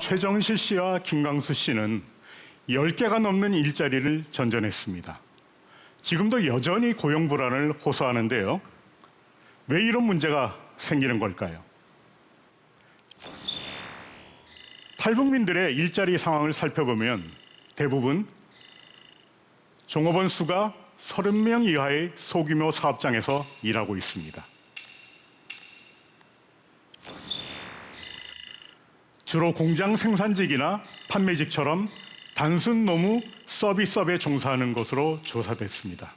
최정실 씨와 김광수 씨는 10개가 넘는 일자리를 전전했습니다. 지금도 여전히 고용 불안을 호소하는데요. 왜 이런 문제가 생기는 걸까요? 탈북민들의 일자리 상황을 살펴보면 대부분 종업원 수가 30명 이하의 소규모 사업장에서 일하고 있습니다. 주로 공장 생산직이나 판매직처럼 단순 노무 서비스업에 종사하는 것으로 조사됐습니다.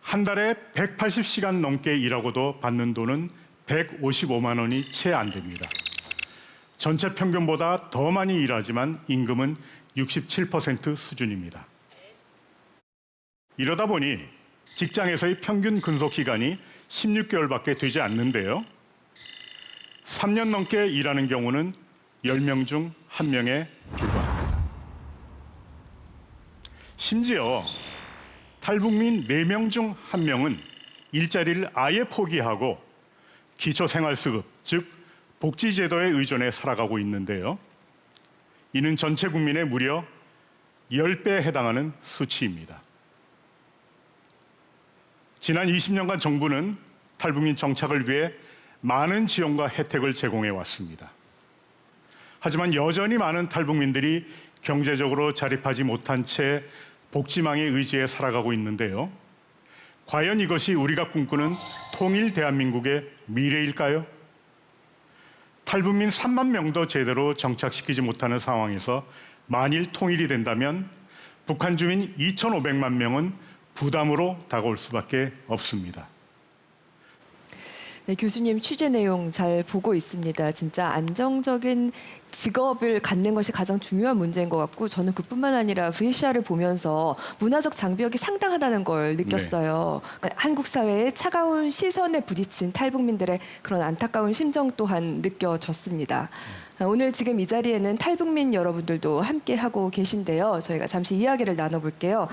한 달에 180시간 넘게 일하고도 받는 돈은 155만 원이 채 안 됩니다. 전체 평균보다 더 많이 일하지만 임금은 67% 수준입니다. 이러다 보니 직장에서의 평균 근속 기간이 16개월밖에 되지 않는데요. 3년 넘게 일하는 경우는 10명 중 1명에 불과합니다. 심지어 탈북민 4명 중 1명은 일자리를 아예 포기하고 기초생활수급, 즉 복지제도에 의존해 살아가고 있는데요. 이는 전체 국민의 무려 10배에 해당하는 수치입니다. 지난 20년간 정부는 탈북민 정착을 위해 많은 지원과 혜택을 제공해 왔습니다. 하지만 여전히 많은 탈북민들이 경제적으로 자립하지 못한 채 복지망에 의지해 살아가고 있는데요. 과연 이것이 우리가 꿈꾸는 통일 대한민국의 미래일까요? 탈북민 3만 명도 제대로 정착시키지 못하는 상황에서 만일 통일이 된다면 북한 주민 2,500만 명은 부담으로 다가올 수밖에 없습니다. 네, 교수님 취재 내용 잘 보고 있습니다. 진짜 안정적인 직업을 갖는 것이 가장 중요한 문제인 것 같고 저는 그뿐만 아니라 VCR을 보면서 문화적 장벽이 상당하다는 걸 느꼈어요. 한국 사회의 차가운 시선에 부딪힌 탈북민들의 그런 안타까운 심정 또한 느껴졌습니다. 오늘 지금 이 자리에는 탈북민 여러분들도 함께 하고 계신데요. 저희가 잠시 이야기를 나눠볼게요.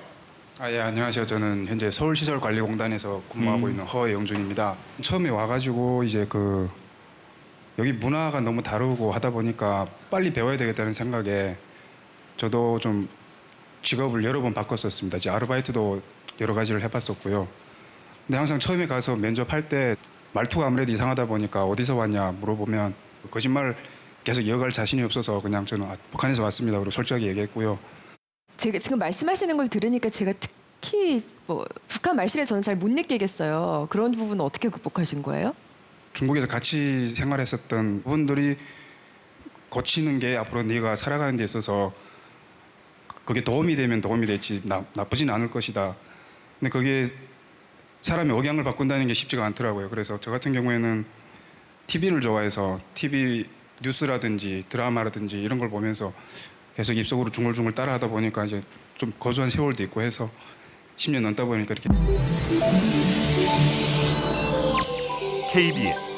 아, 예, 안녕하세요. 저는 현재 서울시설관리공단에서 근무하고 있는 허영준입니다. 처음에 와가지고 이제 그 여기 문화가 너무 다르고 하다 보니까 빨리 배워야 되겠다는 생각에 저도 좀 직업을 여러 번 바꿨었습니다. 이제 아르바이트도 여러 가지를 해봤었고요. 근데 항상 처음에 가서 면접할 때 말투가 아무래도 이상하다 보니까 어디서 왔냐 물어보면 거짓말 계속 이어갈 자신이 없어서 그냥 저는 아, 북한에서 왔습니다. 그리고 솔직하게 얘기했고요. 제가 지금 말씀하시는 걸 들으니까 제가 특히 뭐 북한 말씨를 저는 잘 못 느끼겠어요. 그런 부분은 어떻게 극복하신 거예요? 중국에서 같이 생활했었던 분들이 고치는 게 앞으로 네가 살아가는 데 있어서 그게 도움이 되면 도움이 나, 나쁘진 않을 것이다. 근데 그게 사람의 억양을 바꾼다는 게 쉽지가 않더라고요. 그래서 저 같은 경우에는 TV를 좋아해서 TV 뉴스라든지 드라마라든지 이런 걸 보면서 계속 입속으로 중얼중얼 따라하다 보니까 이제 좀 거주한 세월도 있고 해서 10년 넘다 보니까 이렇게 KBS